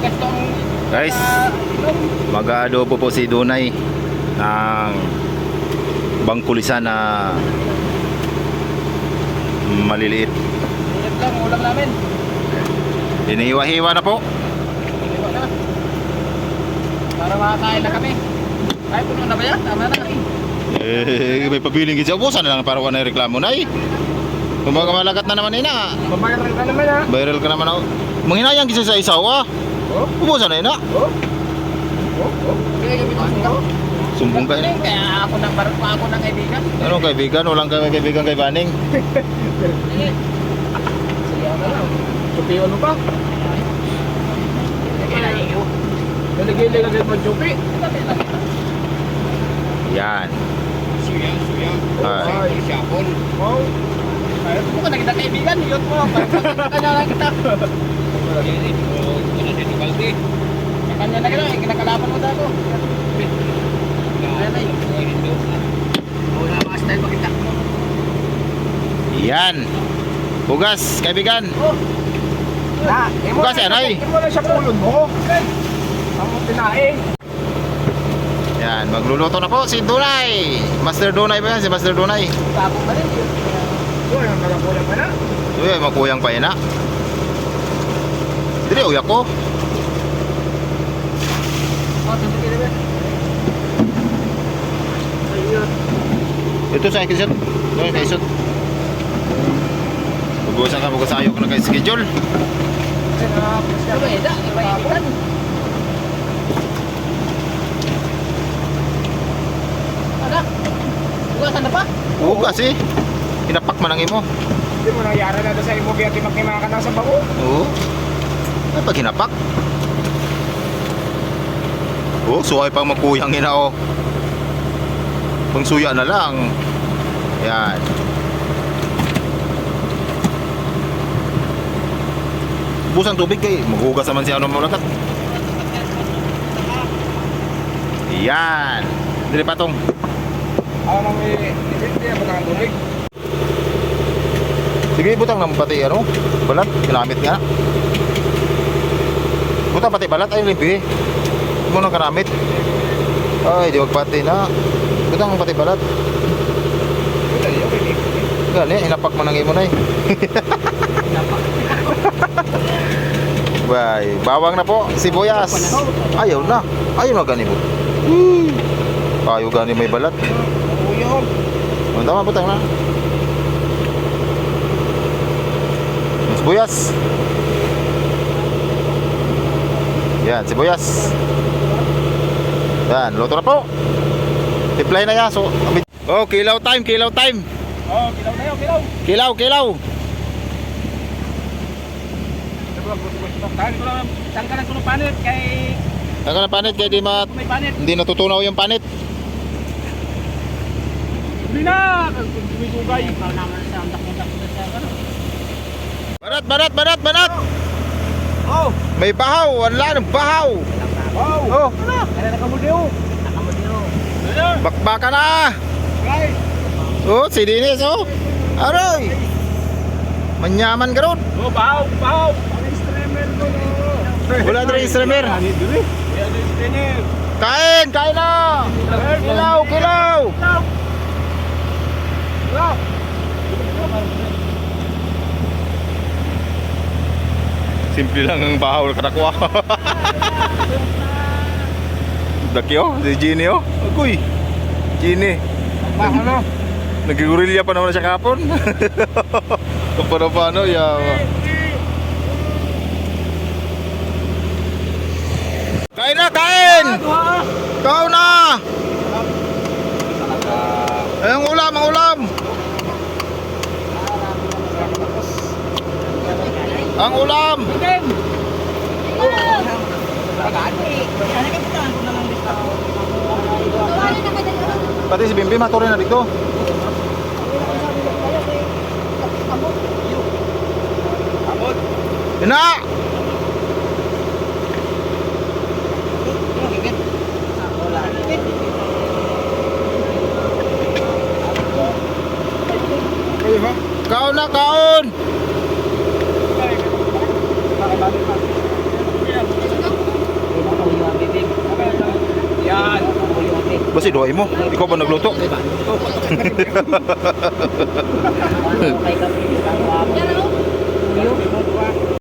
gasto ang... Guys. ah, inom. Mag-adobo po si Dunay ng bangkulisan na maliliit. Ingat lang, ulam namin. Hinihiwa-hiwa na po. Iwan na. Para makakain na kami. Ay, puno na ba yan? Tama na kami. Eh, may pabiling kasi ubusan na lang para wala reklamo na eh. Kumbaga malagat na naman ina. Babayar ka naman ha. Viral ka naman ako. Manginayang kasi sa isawa. Oh, Ubusan na ina. oh. Oh, oh. Kami ito. Sumbong ka ina. Kaya ako nang barko ako ng kaibigan. Ano kaibigan? Walang ka- kaibigan kay Baning. Sige ako lang. Chupi ano pa? Naligay lang agad mo chupi. Yan. Suyang, suyang. Ay, siyapon. Wow. Ay, mo ka nakita kaibigan, yun mo. Kanya lang kita. Yan eh. Oh, ano dito balde? Kanya na kita, eh, kinakalaban mo dako. Pa. Yan. Hugas, kaibigan. Oh. Na, imo Bukas yan, ay. Imo na siya pulon mo. Ang tinaing. Yan, magluluto na po si Dunay. Master Dunay ba yan? Si Master Dunay. Tapos ba rin yun? Yun, ang kalabulan pa na. Uy, makuyang pa ina. Dili uyak ko. Ito sa akin, sir. Ito yung kaisot. Mag-uusap ka, mag-usayo ko na kay schedule. Bukasan na pa? Oo kasi. Hinapak man ang imo. Hindi mo nangyari na sa imo kaya timak-timakan na sa bago. Oo. Ay, pag hinapak. Oo, suway pang makuyang ina o. Pang suya na lang. Yan. Busang tubig kay maghugas naman siya ano malakat. Yan. Dili patong. Ako nang hindi ba tubig? Sige, butang ng pati ano, balat, ginamit nga. Butang pati balat, ay. Huwag mo nang kanamit. Ay, di magpati na. Butang pati balat. Gani, inapak mo nang imo na eh. Bay, bawang na po, sibuyas. Ayaw na. Ayaw na gani po. Ayaw gani may balat. Oh, tama butang na. Sibuyas. Yan, sibuyas. Yan, luto na po. Tiplay na yan. So, oh, kilaw time, kilaw time. Oh, kilaw na yun, kilaw. Kilaw, kilaw. Ko lang, tahan ka lang ko ng panit kay Ako na panit, kaya di ma, hindi natutunaw yung panit. Hindi na! Dumidugay. Barat, barat, barat, barat. Oh! May bahaw, wala ng bahaw. Oh! Oh, Ano? Ano nakamudyo? Nakamudyo. Ano? bakbaka na. Guys! Oh, si Dinis, oh. Aroy. Manyaman ka ron. Oh, bahaw! Bahaw! Ang streamer ko no! Wala na rin streamer. Ano yun? Ano yung streamer? Kain, kain na. Kilaw, kilaw. Kilaw! Simple lang ang bahaw na katakwa. Daki oh, si Genie oh. Agoy. Genie. Bahaw na! Nagigurilya pa naman siya kapon. Kung paano yawa. Kain na, kain! Kau na! Ay, ang ulam, ang ulam! Ang ulam! Pati si Bimbi, maturi na dito. Abot! Ina! Kaon na, kaon! Yan. Basi doay mo. Ikaw ba nagluto? Okay. Oh.